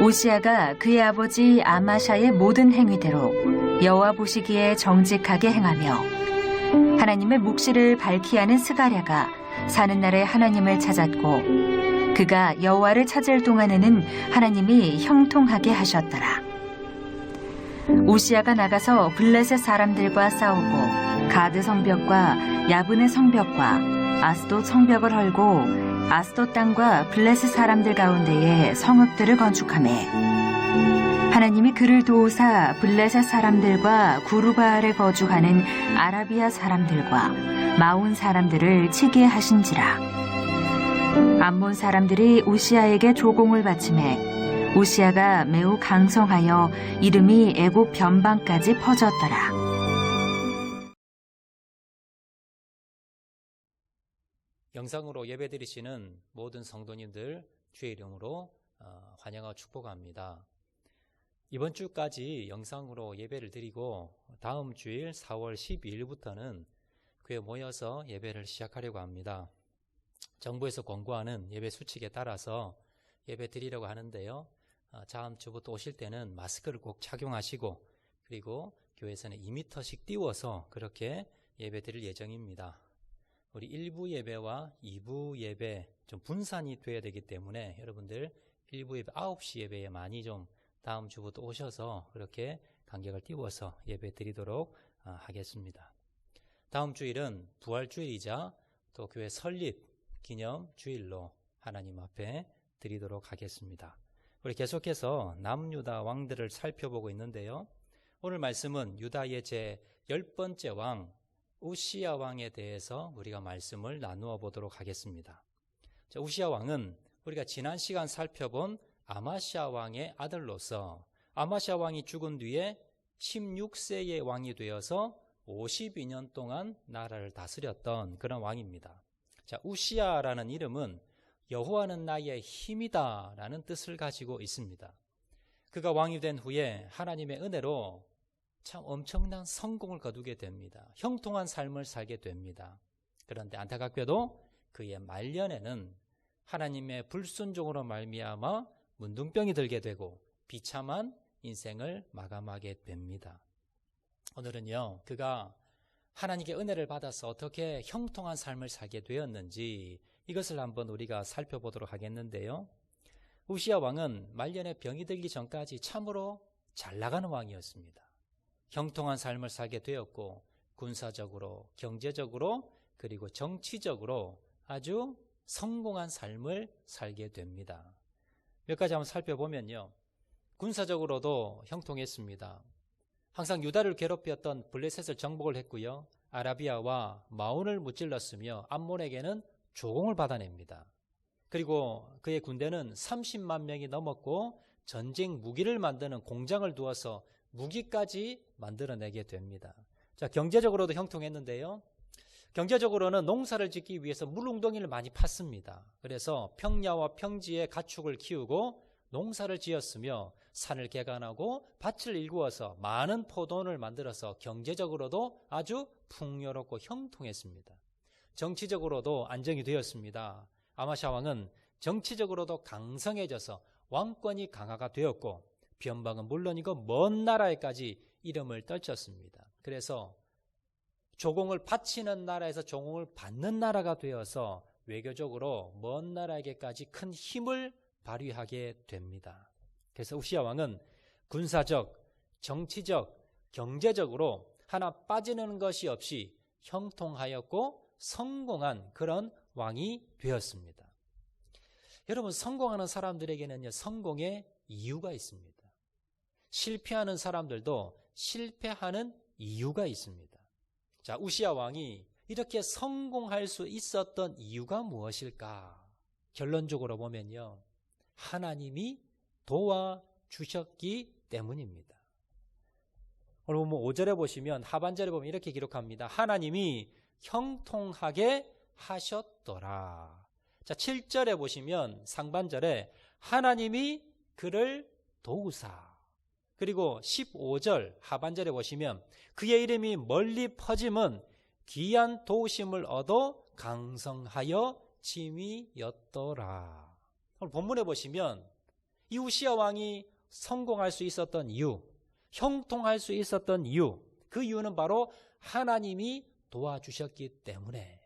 오시아가 그의 아버지 아마샤의 모든 행위대로 여호와 보시기에 정직하게 행하며 하나님의 묵시를 밝히 하는 스가랴가 사는 날에 하나님을 찾았고 그가 여호와를 찾을 동안에는 하나님이 형통하게 하셨더라. 오시아가 나가서 블레셋 사람들과 싸우고 가드 성벽과 야분의 성벽과 아스돗 성벽을 헐고 아스돗 땅과 블레셋 사람들 가운데에 성읍들을 건축하매 하나님이 그를 도우사 블레셋 사람들과 구르바알에 거주하는 아라비아 사람들과 마온 사람들을 치게 하신지라 암몬 사람들이 우시아에게 조공을 바침해 우시아가 매우 강성하여 이름이 애굽 변방까지 퍼졌더라. 영상으로 예배드리시는 모든 성도님들 주의 이름으로 어, 환영하고 축복합니다. 이번 주까지 영상으로 예배를 드리고 다음 주일 4월 12일부터는 교회 모여서 예배를 시작하려고 합니다. 정부에서 권고하는 예배 수칙에 따라서 예배 드리려고 하는데요. 어, 다음 주부터 오실 때는 마스크를 꼭 착용하시고 그리고 교회에서는 2m씩 띄워서 그렇게 예배 드릴 예정입니다. 우리 1부 예배와 2부 예배 좀 분산이 돼야 되기 때문에 여러분들 1부 예배 9시 예배에 많이 좀 다음 주부터 오셔서 그렇게 간격을 띄워서 예배 드리도록 아, 하겠습니다. 다음 주일은 부활주일이자 또 교회 설립 기념 주일로 하나님 앞에 드리도록 하겠습니다. 우리 계속해서 남유다 왕들을 살펴보고 있는데요. 오늘 말씀은 유다의 제 열번째 왕 우시아 왕에 대해서 우리가 말씀을 나누어 보도록 하겠습니다. 자, 우시아 왕은 우리가 지난 시간 살펴본 아마시아 왕의 아들로서 아마시아 왕이 죽은 뒤에 16세의 왕이 되어서 52년 동안 나라를 다스렸던 그런 왕입니다. 자, 우시아라는 이름은 여호와는 나의 힘이다라는 뜻을 가지고 있습니다. 그가 왕이 된 후에 하나님의 은혜로 참 엄청난 성공을 거두게 됩니다. 형통한 삶을 살게 됩니다. 그런데 안타깝게도 그의 말년에는 하나님의 불순종으로 말미암아 문둥병이 들게 되고 비참한 인생을 마감하게 됩니다. 오늘은요, 그가 하나님께 은혜를 받아서 어떻게 형통한 삶을 살게 되었는지 이것을 한번 우리가 살펴보도록 하겠는데요. 우시아 왕은 말년에 병이 들기 전까지 참으로 잘 나가는 왕이었습니다. 형통한 삶을 살게 되었고 군사적으로, 경제적으로, 그리고 정치적으로 아주 성공한 삶을 살게 됩니다. 몇 가지 한번 살펴보면요. 군사적으로도 형통했습니다. 항상 유다를 괴롭혔던 블레셋을 정복을 했고요. 아라비아와 마온을 무찔렀으며 암몬에게는 조공을 받아냅니다. 그리고 그의 군대는 30만 명이 넘었고 전쟁 무기를 만드는 공장을 두어서 무기까지 만들어내게 됩니다. 자, 경제적으로도 형통했는데요. 경제적으로는 농사를 짓기 위해서 물웅덩이를 많이 팠습니다. 그래서 평야와 평지에 가축을 키우고 농사를 지었으며 산을 개간하고 밭을 일구어서 많은 포도원을 만들어서 경제적으로도 아주 풍요롭고 형통했습니다. 정치적으로도 안정이 되었습니다. 아마샤 왕은 정치적으로도 강성해져서 왕권이 강화가 되었고 변방은 물론이고 먼 나라에까지 이름을 떨쳤습니다. 그래서 조공을 바치는 나라에서 조공을 받는 나라가 되어서 외교적으로 먼 나라에게까지 큰 힘을 발휘하게 됩니다. 그래서 우시아 왕은 군사적, 정치적, 경제적으로 하나 빠지는 것이 없이 형통하였고 성공한 그런 왕이 되었습니다. 여러분, 성공하는 사람들에게는요, 성공의 이유가 있습니다. 실패하는 사람들도 실패하는 이유가 있습니다. 자, 우시아 왕이 이렇게 성공할 수 있었던 이유가 무엇일까? 결론적으로 보면요. 하나님이 도와주셨기 때문입니다. 오늘 보면 5절에 보시면 하반절에 보면 이렇게 기록합니다. 하나님이 형통하게 하셨더라. 자, 7절에 보시면 상반절에 하나님이 그를 도우사. 그리고 15절 하반절에 보시면 그의 이름이 멀리 퍼짐은 귀한 도우심을 얻어 강성하여 짐이었더라. 오늘 본문에 보시면 이 우시아 왕이 성공할 수 있었던 이유, 형통할 수 있었던 이유, 그 이유는 바로 하나님이 도와주셨기 때문에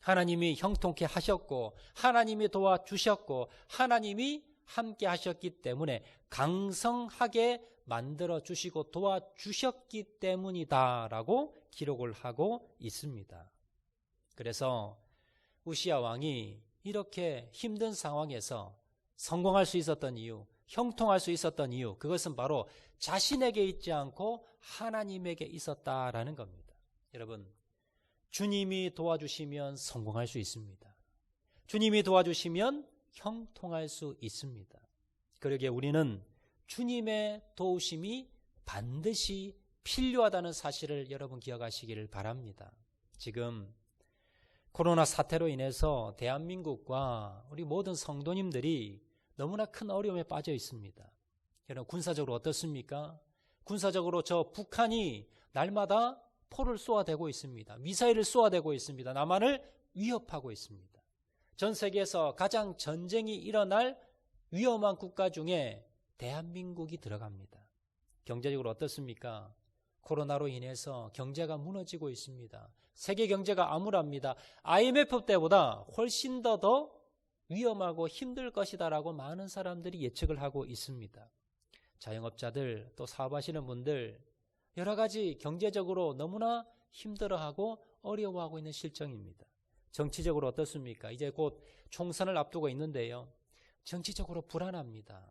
하나님이 형통케 하셨고 하나님이 도와주셨고 하나님이 함께 하셨기 때문에 강성하게 만들어 주시고 도와 주셨기 때문이다라고 기록을 하고 있습니다. 그래서 우시아 왕이 이렇게 힘든 상황에서 성공할 수 있었던 이유, 형통할 수 있었던 이유, 그것은 바로 자신에게 있지 않고 하나님에게 있었다라는 겁니다. 여러분, 주님이 도와주시면 성공할 수 있습니다. 주님이 도와주시면 형통할 수 있습니다. 그러기에 우리는 주님의 도우심이 반드시 필요하다는 사실을 여러분 기억하시기를 바랍니다. 지금 코로나 사태로 인해서 대한민국과 우리 모든 성도님들이 너무나 큰 어려움에 빠져 있습니다. 여러분 군사적으로 어떻습니까? 군사적으로 저 북한이 날마다 포를 쏘아대고 있습니다. 미사일을 쏘아대고 있습니다. 남한을 위협하고 있습니다. 전 세계에서 가장 전쟁이 일어날 위험한 국가 중에 대한민국이 들어갑니다. 경제적으로 어떻습니까? 코로나로 인해서 경제가 무너지고 있습니다. 세계 경제가 암울합니다. IMF 때보다 훨씬 더 더 위험하고 힘들 것이다라고 많은 사람들이 예측을 하고 있습니다. 자영업자들 또 사업하시는 분들 여러 가지 경제적으로 너무나 힘들어하고 어려워하고 있는 실정입니다. 정치적으로 어떻습니까? 이제 곧 총선을 앞두고 있는데요. 정치적으로 불안합니다.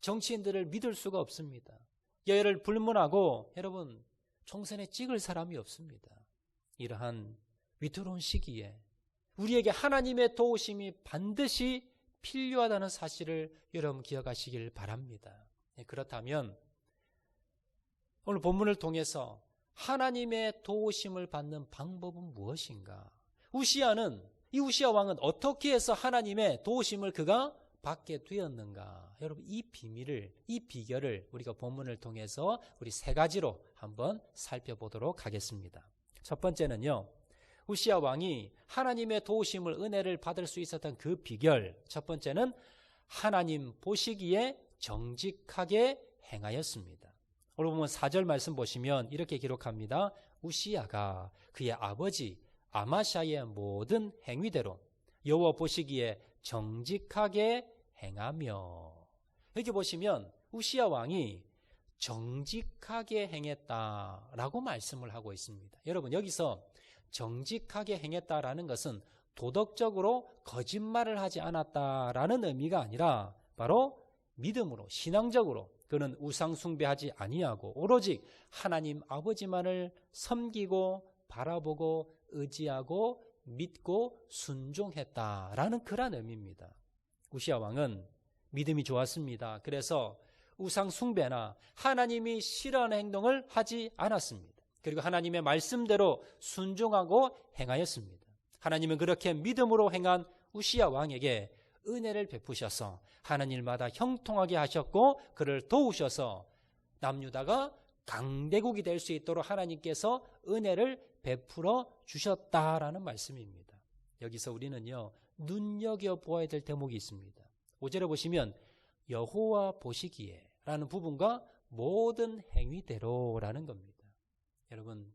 정치인들을 믿을 수가 없습니다. 여야를 불문하고 여러분 총선에 찍을 사람이 없습니다. 이러한 위태로운 시기에 우리에게 하나님의 도우심이 반드시 필요하다는 사실을 여러분 기억하시길 바랍니다. 네, 그렇다면 오늘 본문을 통해서 하나님의 도우심을 받는 방법은 무엇인가? 우시아는 이 우시아 왕은 어떻게 해서 하나님의 도우심을 그가 받게 되었는가? 여러분 이 비밀을 이 비결을 우리가 본문을 통해서 우리 세 가지로 한번 살펴보도록 하겠습니다. 첫 번째는요. 우시아 왕이 하나님의 도우심을 은혜를 받을 수 있었던 그 비결. 첫 번째는 하나님 보시기에 정직하게 행하였습니다. 오늘 보면 4절 말씀 보시면 이렇게 기록합니다. 우시아가 그의 아버지 아마샤의 모든 행위대로 여호와 보시기에 정직하게 행하며 여기 보시면 우시아 왕이 정직하게 행했다라고 말씀을 하고 있습니다. 여러분 여기서 정직하게 행했다라는 것은 도덕적으로 거짓말을 하지 않았다라는 의미가 아니라 바로 믿음으로 신앙적으로 그는 우상 숭배하지 아니하고 오로지 하나님 아버지만을 섬기고 바라보고 의지하고 믿고 순종했다라는 그런 의미입니다. 우시아 왕은 믿음이 좋았습니다. 그래서 우상 숭배나 하나님이 싫어하는 행동을 하지 않았습니다. 그리고 하나님의 말씀대로 순종하고 행하였습니다. 하나님은 그렇게 믿음으로 행한 우시아 왕에게 은혜를 베푸셔서 하는 일마다 형통하게 하셨고 그를 도우셔서 남유다가 강대국이 될 수 있도록 하나님께서 은혜를 베풀어 주셨다라는 말씀입니다. 여기서 우리는요 눈여겨 보아야 될 대목이 있습니다. 5절에 보시면 여호와 보시기에 라는 부분과 모든 행위대로라는 겁니다. 여러분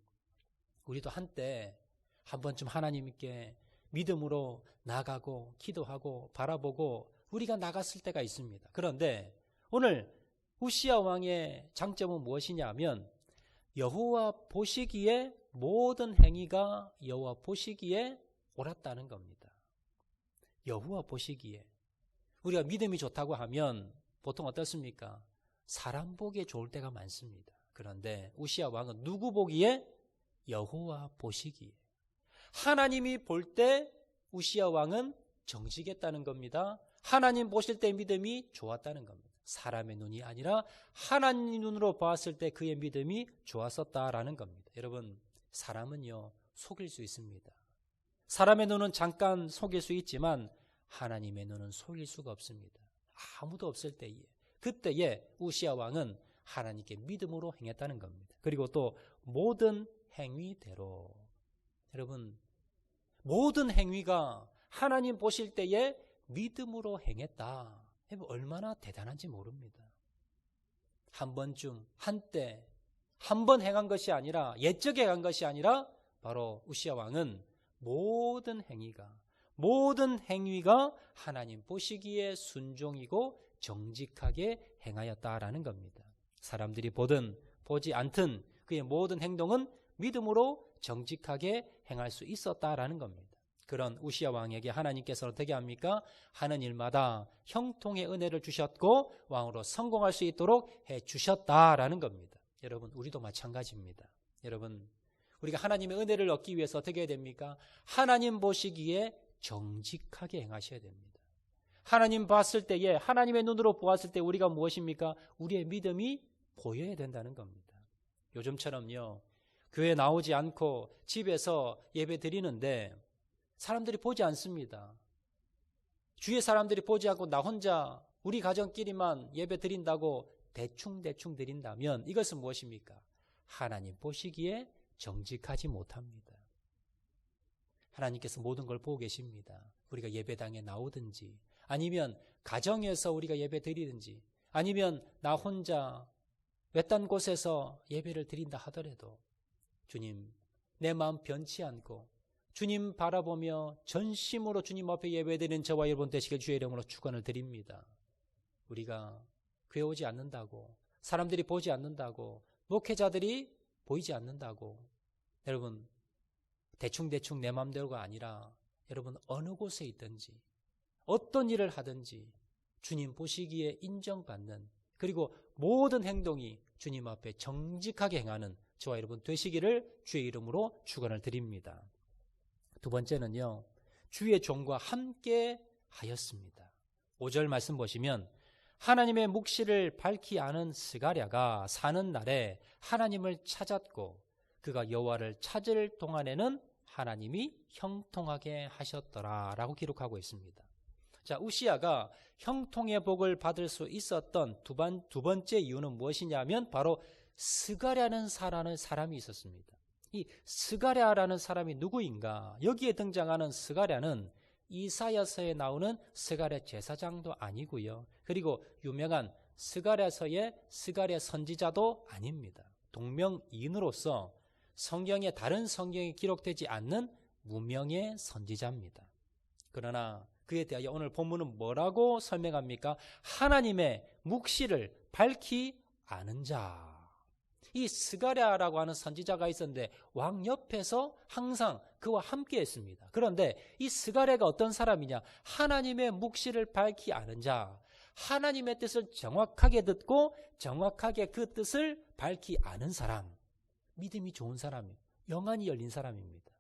우리도 한때 한 번쯤 하나님께 믿음으로 나가고 기도하고 바라보고 우리가 나갔을 때가 있습니다. 그런데 오늘 우시아 왕의 장점은 무엇이냐면 여호와 보시기에 모든 행위가 여호와 보시기에 옳았다는 겁니다. 여호와 보시기에 우리가 믿음이 좋다고 하면 보통 어떻습니까? 사람 보기에 좋을 때가 많습니다. 그런데 우시아 왕은 누구 보기에 여호와 보시기에 하나님이 볼 때 우시아 왕은 정직했다는 겁니다. 하나님 보실 때 믿음이 좋았다는 겁니다. 사람의 눈이 아니라 하나님 눈으로 봤을 때 그의 믿음이 좋았었다라는 겁니다. 여러분, 사람은요, 속일 수 있습니다. 사람의 눈은 잠깐 속일 수 있지만 하나님의 눈은 속일 수가 없습니다. 아무도 없을 때에 그때에 우시아 왕은 하나님께 믿음으로 행했다는 겁니다. 그리고 또 모든 행위대로 여러분 모든 행위가 하나님 보실 때에 믿음으로 행했다. 얼마나 대단한지 모릅니다. 한 번쯤 한때 한 번 행한 것이 아니라 옛적에 한 것이 아니라 바로 우시아 왕은 모든 행위가 모든 행위가 하나님 보시기에 순종이고 정직하게 행하였다라는 겁니다. 사람들이 보든 보지 않든 그의 모든 행동은 믿음으로 정직하게 행할 수 있었다라는 겁니다. 그런 우시아 왕에게 하나님께서 어떻게 합니까? 하는 일마다 형통의 은혜를 주셨고 왕으로 성공할 수 있도록 해 주셨다라는 겁니다. 여러분, 우리도 마찬가지입니다. 여러분, 우리가 하나님의 은혜를 얻기 위해서 어떻게 해야 됩니까? 하나님 보시기에 정직하게 행하셔야 됩니다. 하나님 봤을 때에 하나님의 눈으로 보았을 때 우리가 무엇입니까? 우리의 믿음이 보여야 된다는 겁니다. 요즘처럼요. 교회 나오지 않고 집에서 예배 드리는데 사람들이 보지 않습니다. 주위의 사람들이 보지 않고 나 혼자 우리 가정끼리만 예배 드린다고 대충대충 드린다면 이것은 무엇입니까? 하나님 보시기에 정직하지 못합니다. 하나님께서 모든 걸 보고 계십니다. 우리가 예배당에 나오든지 아니면 가정에서 우리가 예배 드리든지 아니면 나 혼자 외딴 곳에서 예배를 드린다 하더라도 주님 내 마음 변치 않고 주님 바라보며 전심으로 주님 앞에 예배드리는 저와 여러분 되시길 주의 이름으로 축원을 드립니다. 우리가 교회 오지 않는다고 사람들이 보지 않는다고 목회자들이 보이지 않는다고 여러분 대충대충 내 마음대로가 아니라 여러분 어느 곳에 있든지 어떤 일을 하든지 주님 보시기에 인정받는 그리고 모든 행동이 주님 앞에 정직하게 행하는 저와 여러분 되시기를 주의 이름으로 축원을 드립니다. 두 번째는요. 주의 종과 함께 하였습니다. 5절 말씀 보시면 하나님의 묵시를 밝히 아는 스가랴가 사는 날에 하나님을 찾았고 그가 여호와를 찾을 동안에는 하나님이 형통하게 하셨더라라고 기록하고 있습니다. 자, 우시아가 형통의 복을 받을 수 있었던 두, 번, 두 번째 이유는 무엇이냐면 바로 스가랴는 사라는 사람이 있었습니다. 이 스가랴라는 사람이 누구인가? 여기에 등장하는 스가랴는 이사야서에 나오는 스가랴 제사장도 아니고요. 그리고 유명한 스가랴서의 스가랴 선지자도 아닙니다. 동명이인으로서 성경의 다른 성경에 기록되지 않는 무명의 선지자입니다. 그러나 그에 대하여 오늘 본문은 뭐라고 설명합니까? 하나님의 묵시를 밝히 아는 자. 이 스가랴라고 하는 선지자가 있었는데 왕 옆에서 항상 그와 함께 했습니다. 그런데 이 스가랴가 어떤 사람이냐? 하나님의 묵시를 밝히 아는 자. 하나님의 뜻을 정확하게 듣고 정확하게 그 뜻을 밝히 아는 사람. 믿음이 좋은 사람이에요. 영안이 열린 사람입니다.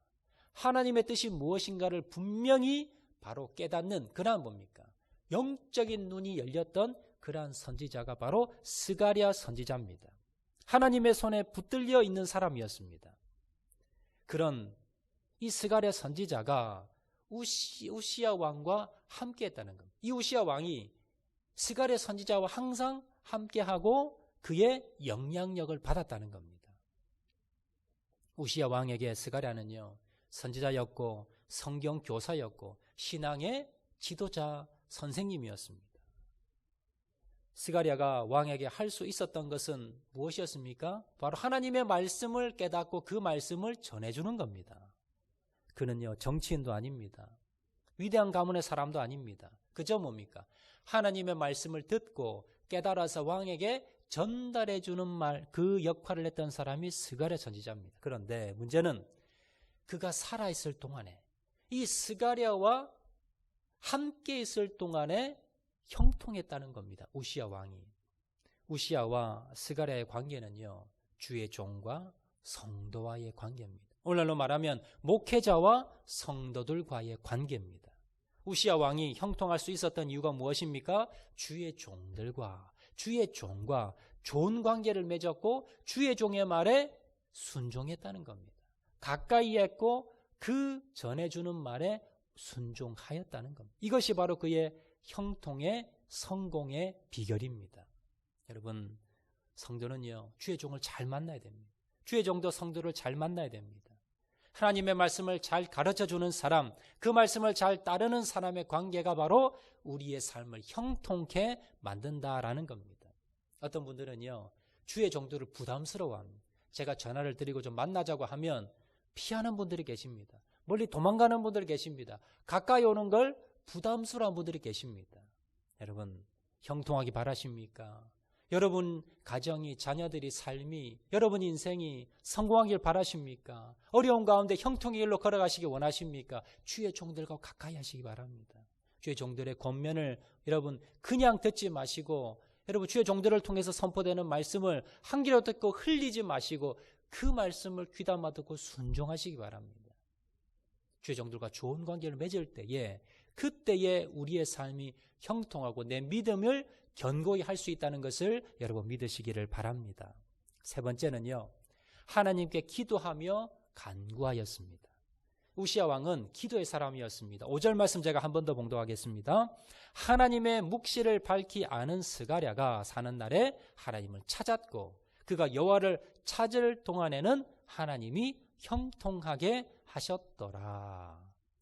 하나님의 뜻이 무엇인가를 분명히 바로 깨닫는 그러한 뭡니까? 영적인 눈이 열렸던 그러한 선지자가 바로 스가랴 선지자입니다. 하나님의 손에 붙들려 있는 사람이었습니다. 그런 이 스가랴 선지자가 우시, 우시아 왕과 함께 했다는 겁니다. 이 우시아 왕이 스가랴 선지자와 항상 함께하고 그의 영향력을 받았다는 겁니다. 우시아 왕에게 스가랴는요, 선지자였고 성경 교사였고 신앙의 지도자 선생님이었습니다. 스가랴가 왕에게 할 수 있었던 것은 무엇이었습니까? 바로 하나님의 말씀을 깨닫고 그 말씀을 전해주는 겁니다. 그는요, 정치인도 아닙니다. 위대한 가문의 사람도 아닙니다. 그저 뭡니까? 하나님의 말씀을 듣고 깨달아서 왕에게 전달해 주는 말, 그 역할을 했던 사람이 스가랴 선지자입니다. 그런데 문제는 그가 살아있을 동안에 이 스가랴와 함께 있을 동안에 형통했다는 겁니다. 우시아 왕이. 우시아와 스가랴의 관계는요. 주의 종과 성도와의 관계입니다. 오늘날로 말하면 목회자와 성도들과의 관계입니다. 우시아 왕이 형통할 수 있었던 이유가 무엇입니까? 주의 종들과 주의 종과 좋은 관계를 맺었고 주의 종의 말에 순종했다는 겁니다. 가까이 했고 그 전해주는 말에 순종하였다는 겁니다. 이것이 바로 그의 형통의 성공의 비결입니다. 여러분, 성도는요, 주의 종을 잘 만나야 됩니다. 주의 종도 성도를 잘 만나야 됩니다. 하나님의 말씀을 잘 가르쳐 주는 사람, 그 말씀을 잘 따르는 사람의 관계가 바로 우리의 삶을 형통케 만든다라는 겁니다. 어떤 분들은요, 주의 종도를 부담스러워합니다. 제가 전화를 드리고 좀 만나자고 하면 피하는 분들이 계십니다. 멀리 도망가는 분들이 계십니다. 가까이 오는 걸 부담스러운 분들이 계십니다. 여러분, 형통하기 바라십니까? 여러분 가정이 자녀들이 삶이 여러분 인생이 성공하길 바라십니까? 어려운 가운데 형통의 길로 걸어가시기 원하십니까? 주의 종들과 가까이 하시기 바랍니다. 주의 종들의 권면을 여러분 그냥 듣지 마시고 여러분 주의 종들을 통해서 선포되는 말씀을 한 귀로 듣고 흘리지 마시고 그 말씀을 귀담아 듣고 순종하시기 바랍니다. 주의 종들과 좋은 관계를 맺을 때에 그때에 우리의 삶이 형통하고 내 믿음을 견고히 할 수 있다는 것을 여러분 믿으시기를 바랍니다. 세 번째는요. 하나님께 기도하며 간구하였습니다. 우시아 왕은 기도의 사람이었습니다. 5절 말씀 제가 한 번 더 봉독하겠습니다. 하나님의 묵시를 밝히 아는 스가랴가 사는 날에 하나님을 찾았고 그가 여호와를 찾을 동안에는 하나님이 형통하게 하셨더라.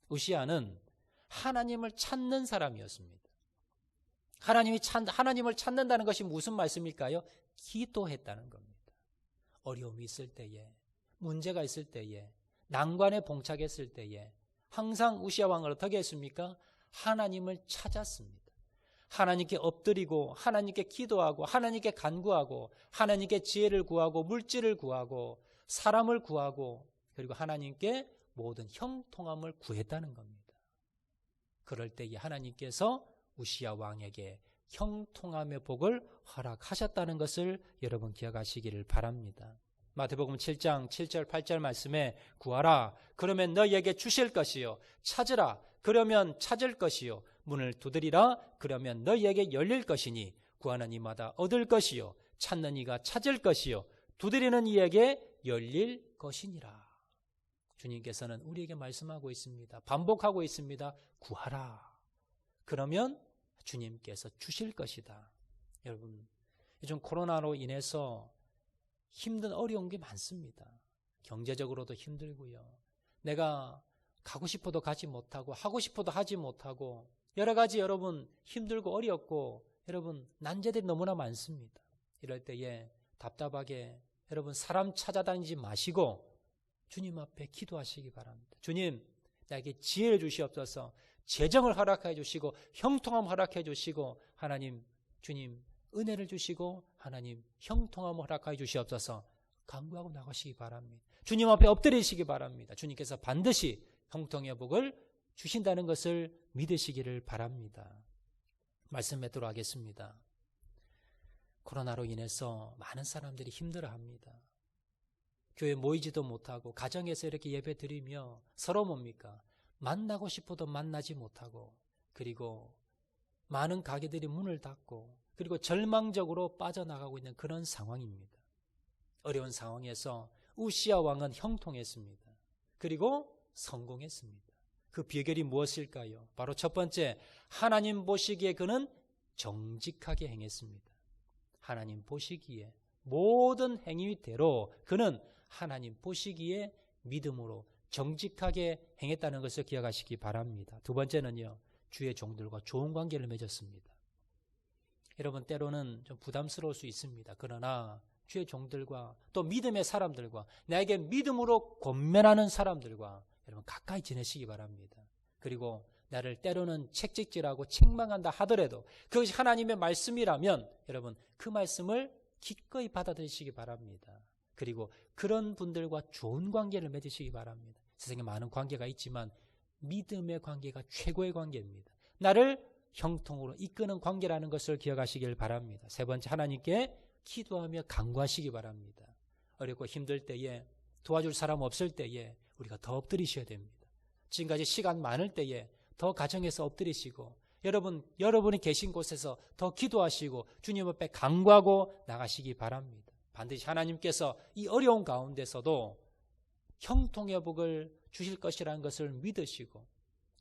우시아는 하나님을 찾는 사람이었습니다. 하나님이 찾, 하나님을 찾는다는 것이 무슨 말씀일까요? 기도했다는 겁니다. 어려움이 있을 때에, 문제가 있을 때에, 난관에 봉착했을 때에, 항상 우시아 왕을 어떻게 했습니까? 하나님을 찾았습니다. 하나님께 엎드리고, 하나님께 기도하고, 하나님께 간구하고, 하나님께 지혜를 구하고, 물질을 구하고, 사람을 구하고, 그리고 하나님께 모든 형통함을 구했다는 겁니다. 그럴 때에 하나님께서 우시아 왕에게 형통함의 복을 허락하셨다는 것을 여러분 기억하시기를 바랍니다. 마태복음 7장 7절 8절 말씀에 구하라 그러면 너희에게 주실 것이요 찾으라 그러면 찾을 것이요 문을 두드리라 그러면 너희에게 열릴 것이니 구하는 이마다 얻을 것이요 찾는 이가 찾을 것이요 두드리는 이에게 열릴 것이니라. 주님께서는 우리에게 말씀하고 있습니다. 반복하고 있습니다. 구하라. 그러면 주님께서 주실 것이다. 여러분, 요즘 코로나로 인해서 힘든 어려운 게 많습니다. 경제적으로도 힘들고요. 내가 가고 싶어도 가지 못하고 하고 싶어도 하지 못하고 여러 가지 여러분 힘들고 어렵고 여러분 난제들이 너무나 많습니다. 이럴 때에 답답하게 여러분 사람 찾아다니지 마시고 주님 앞에 기도하시기 바랍니다. 주님, 나에게 지혜를 주시옵소서. 재정을 허락해 주시고 형통함 허락해 주시고 하나님 주님 은혜를 주시고 하나님 형통함 허락해 주시옵소서 간구하고 나가시기 바랍니다. 주님 앞에 엎드리시기 바랍니다. 주님께서 반드시 형통의 복을 주신다는 것을 믿으시기를 바랍니다. 말씀 맺도록 하겠습니다. 코로나로 인해서 많은 사람들이 힘들어 합니다. 교회 모이지도 못하고 가정에서 이렇게 예배 드리며 서로 뭡니까? 만나고 싶어도 만나지 못하고 그리고 많은 가게들이 문을 닫고 그리고 절망적으로 빠져나가고 있는 그런 상황입니다. 어려운 상황에서 우시아 왕은 형통했습니다. 그리고 성공했습니다. 그 비결이 무엇일까요? 바로 첫 번째, 하나님 보시기에 그는 정직하게 행했습니다. 하나님 보시기에 모든 행위대로 그는 하나님 보시기에 믿음으로 정직하게 행했다는 것을 기억하시기 바랍니다. 두 번째는요, 주의 종들과 좋은 관계를 맺었습니다. 여러분, 때로는 좀 부담스러울 수 있습니다. 그러나 주의 종들과 또 믿음의 사람들과 나에게 믿음으로 권면하는 사람들과 여러분 가까이 지내시기 바랍니다. 그리고 나를 때로는 책찍질하고 책망한다 하더라도 그것이 하나님의 말씀이라면 여러분 그 말씀을 기꺼이 받아들이시기 바랍니다. 그리고 그런 분들과 좋은 관계를 맺으시기 바랍니다. 세상에 많은 관계가 있지만 믿음의 관계가 최고의 관계입니다. 나를 형통으로 이끄는 관계라는 것을 기억하시길 바랍니다. 세 번째 하나님께 기도하며 간구하시기 바랍니다. 어렵고 힘들 때에 도와줄 사람 없을 때에 우리가 더 엎드리셔야 됩니다. 지금까지 시간 많을 때에 더 가정에서 엎드리시고 여러분 여러분이 계신 곳에서 더 기도하시고 주님 앞에 간구하고 나가시기 바랍니다. 반드시 하나님께서 이 어려운 가운데서도 형통의 복을 주실 것이라는 것을 믿으시고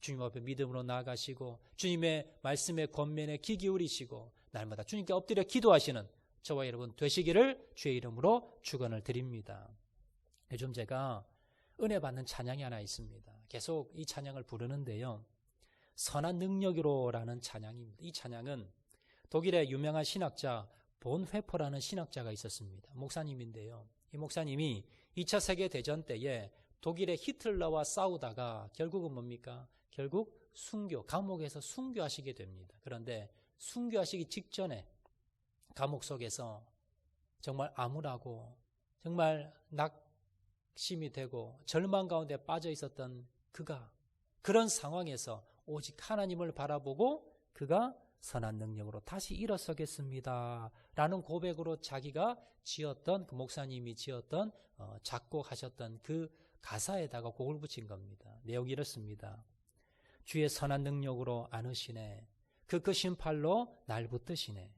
주님 앞에 믿음으로 나아가시고 주님의 말씀에 권면에 귀 기울이시고 날마다 주님께 엎드려 기도하시는 저와 여러분 되시기를 주의 이름으로 축원을 드립니다. 요즘 제가 은혜 받는 찬양이 하나 있습니다. 계속 이 찬양을 부르는데요. 선한 능력으로라는 찬양입니다. 이 찬양은 독일의 유명한 신학자 본회퍼라는 신학자가 있었습니다. 목사님인데요. 이 목사님이 2차 세계 대전 때에 독일의 히틀러와 싸우다가 결국은 뭡니까? 결국 순교, 감옥에서 순교하시게 됩니다. 그런데 순교하시기 직전에 감옥 속에서 정말 암울하고 정말 낙심이 되고 절망 가운데 빠져 있었던 그가 그런 상황에서 오직 하나님을 바라보고 그가 선한 능력으로 다시 일어서겠습니다. 라는 고백으로 자기가 지었던 그 목사님이 지었던 어, 작곡하셨던 그 가사에다가 곡을 붙인 겁니다. 내용이 이렇습니다. 주의 선한 능력으로 안으시네. 그 크신 팔로 날 붙드시네.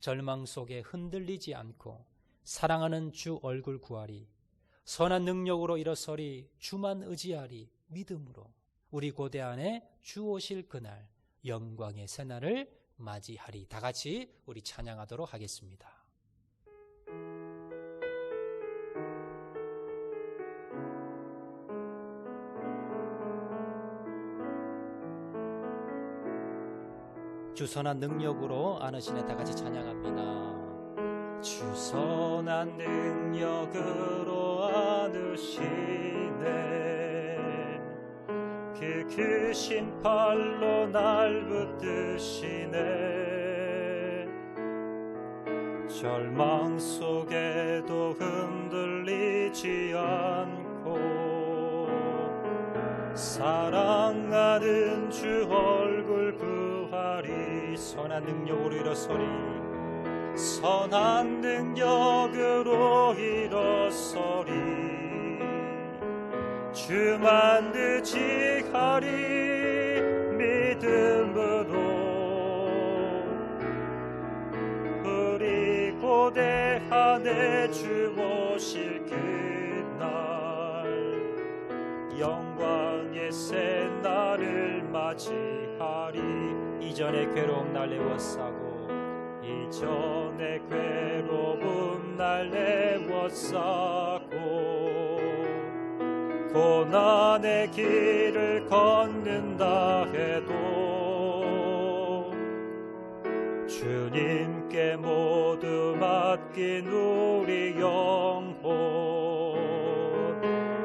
절망 속에 흔들리지 않고 사랑하는 주 얼굴 구하리. 선한 능력으로 일어서리 주만 의지하리 믿음으로 우리 고대 안에 주 오실 그날 영광의 새날을 맞이하리. 다 같이 우리 찬양하도록 하겠습니다. 주선한 능력으로 안으시네 다 같이 찬양합니다. 주선한 능력으로 안으시네 그 크신 팔로 날 붙드시네. 절망 속에도 흔들리지 않고 사랑하는 주 얼굴 구하리 선한 능력으로 일어서리. 선한 능력으로 일어서리 주만 의지하리 믿음으로. 우리 고대 안에 주 오실 그날 영광의 새 날을 맞이하리. 이전의 괴로움 날 내워싸고 이전의 괴로움 날 내워싸고 고난의 길을 걷는다 해도 주님께 모두 맡긴 우리 영혼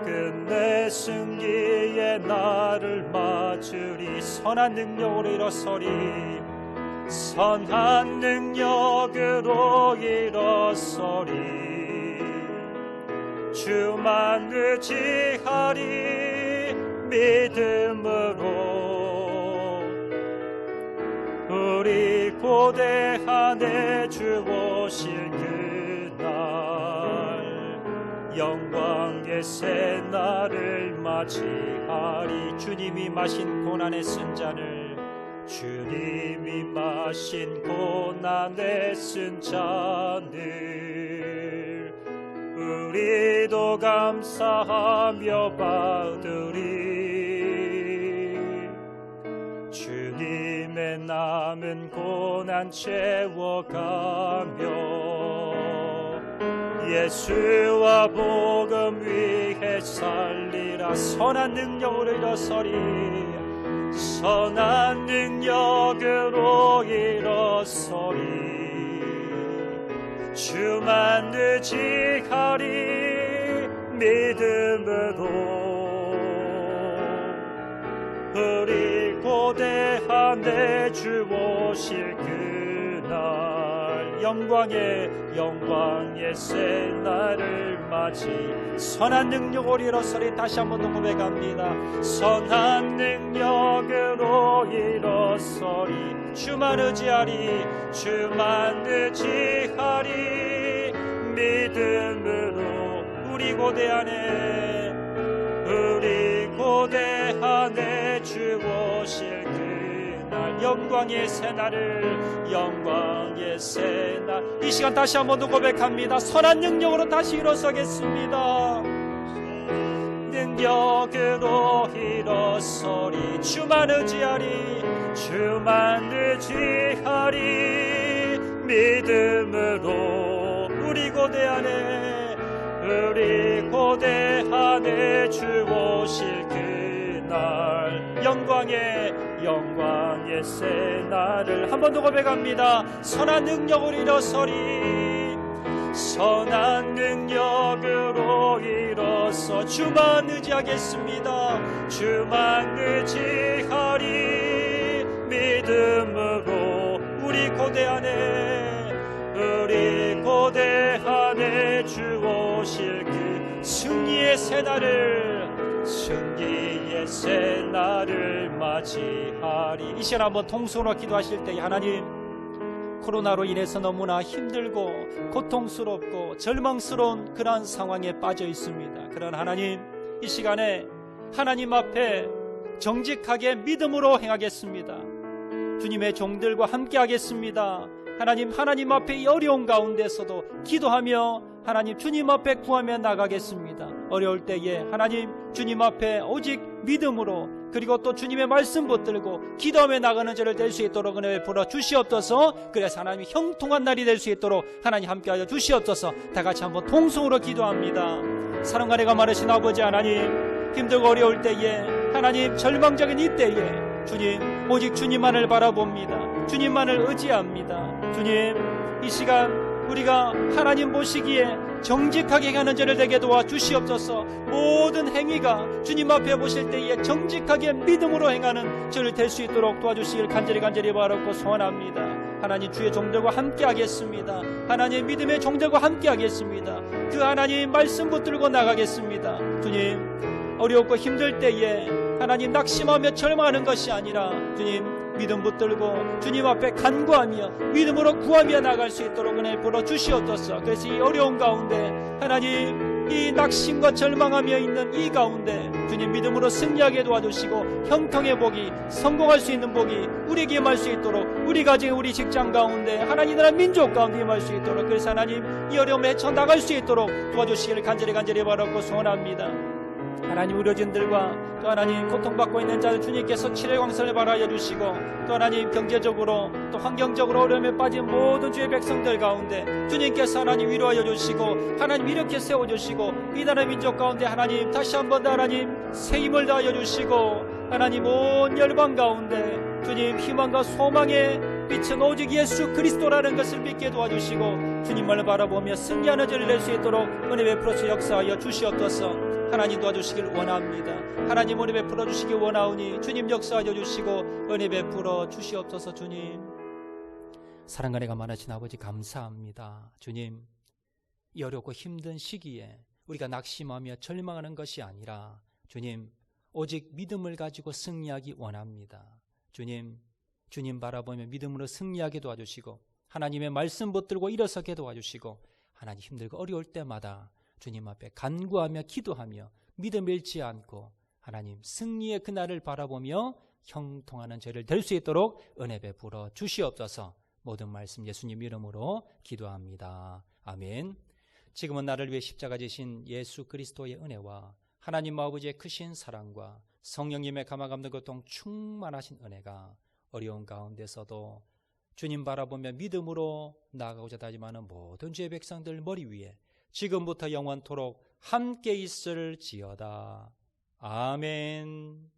끝내 승리의 날을 맞으리. 선한 능력으로 일어서리. 선한 능력으로 일어서리 주만 의지하리 믿음으로 우리 고대 안에 주 오실 그날 영광의 새 날을 맞이하리. 주님이 마신 고난의 쓴 잔을 주님이 마신 고난의 쓴 잔을 우리도 감사하며 받으리. 주님의 남은 고난 채워가며 예수와 복음 위해 살리라. 선한 능력으로 일어서리. 선한 능력으로 일어서리. 주만 의지하리 믿음으로 우리 고대 안에 주 오실 그날 영광의 영광의 새 날을 맞이 선한 능력으로 일어서리 다시 한 번 더 고백합니다. 선한 능력으로 일어서리. 주만 의지하리 주만 의지하리. 믿음으로 우리 고대 안에 우리 고대 안에 주 주오실 그날. 영광의 새날을 영광의 새날. 이 시간 다시 한번 더 고백합니다. 선한 능력으로 다시 일어서겠습니다. 능력으로 일어서리. 주만 의지하리 주만 의지하리. 믿음으로 우리 고대 안에 우리 고대 안에 주 오실 그날 영광의 영광의 새날을 한 번 더 고백합니다. 선한 능력으로 일어서리. 선한 능력으로 일어서 주만 의지하겠습니다. 주만 의지하리. 믿음으로 우리 고대 안에 승리의 새날을 승리의 새날을 맞이하리 이 시간 한번 통성으로 기도하실 때 하나님 코로나로 인해서 너무나 힘들고 고통스럽고 절망스러운 그러한 상황에 빠져 있습니다. 그런 하나님, 이 시간에 하나님 앞에 정직하게 믿음으로 행하겠습니다. 주님의 종들과 함께 하겠습니다. 하나님, 하나님 앞에 이 어려운 가운데서도 기도하며 하나님 주님 앞에 구하며 나가겠습니다. 어려울 때에 하나님 주님 앞에 오직 믿음으로 그리고 또 주님의 말씀 붙들고 기도하며 나가는 저를 될 수 있도록 은혜 베풀어 주시옵소서. 그래서 하나님이 형통한 날이 될 수 있도록 하나님 함께하여 주시옵소서. 다 같이 한번 통성으로 기도합니다. 사랑과 내가 말하신 아버지 하나님 힘들고 어려울 때에 하나님 절망적인 이때에 주님 오직 주님만을 바라봅니다. 주님만을 의지합니다 주님 이 시간 우리가 하나님 보시기에 정직하게 행하는 자를 되게 도와 주시옵소서. 모든 행위가 주님 앞에 보실 때에 정직하게 믿음으로 행하는 저를 될 수 있도록 도와주시길 간절히 간절히 바라고 소원합니다. 하나님 주의 종들과 함께 하겠습니다. 하나님 믿음의 종들과 함께 하겠습니다. 그 하나님 말씀 붙들고 나가겠습니다. 주님 어렵고 힘들 때에 하나님 낙심하며 절망하는 것이 아니라 주님 믿음 붙들고 주님 앞에 간구하며 믿음으로 구하며 나갈 수 있도록 은혜 불어 주시옵소서. 그래서 이 어려운 가운데 하나님 이 낙심과 절망하며 있는 이 가운데 주님 믿음으로 승리하게 도와주시고 형통의 복이 성공할 수 있는 복이 우리에게 임할 수 있도록 우리 가정 우리 직장 가운데 하나님 나라 민족 가운데 임할 수 있도록 그래서 하나님 이 어려움에 헤쳐 나갈 수 있도록 도와주시기를 간절히 간절히 바라고 소원합니다. 하나님 의료진들과 또 하나님 고통받고 있는 자들 주님께서 치료의 광선을 발하여 주시고 또 하나님 경제적으로 또 환경적으로 어려움에 빠진 모든 주의 백성들 가운데 주님께서 하나님 위로하여 주시고 하나님 이렇게 세워주시고 이 나라 민족 가운데 하나님 다시 한번 더 하나님 새 힘을 다하여 주시고 하나님 온 열방 가운데 주님 희망과 소망의 빛은 오직 예수 그리스도라는 것을 믿게 도와주시고 주님만을 바라보며 승리하는 저를 낼 수 있도록 은혜 베풀어서 역사하여 주시옵소서 하나님 도와주시길 원합니다. 하나님 은혜 베풀어 주시길 원하오니 주님 역사하여 주시고 은혜 베풀어 주시옵소서 주님. 사랑과 내가 많으신 아버지 감사합니다. 주님 이 어렵고 힘든 시기에 우리가 낙심하며 절망하는 것이 아니라 주님 오직 믿음을 가지고 승리하기 원합니다. 주님 주님 바라보며 믿음으로 승리하게 도와주시고 하나님의 말씀 붙들고 일어서게 도와주시고 하나님 힘들고 어려울 때마다 주님 앞에 간구하며 기도하며 믿음 잃지 않고 하나님 승리의 그날을 바라보며 형통하는 죄를 될 수 있도록 은혜 베풀어 주시옵소서 모든 말씀 예수님 이름으로 기도합니다. 아멘. 지금은 나를 위해 십자가 지신 예수 그리스도의 은혜와 하나님 아버지의 크신 사랑과 성령님의 감화감동 고통 충만하신 은혜가 어려운 가운데서도 주님 바라보며 믿음으로 나아가고자 다짐하는 모든 죄 백성들 머리 위에 지금부터 영원토록 함께 있을 지어다. 아멘.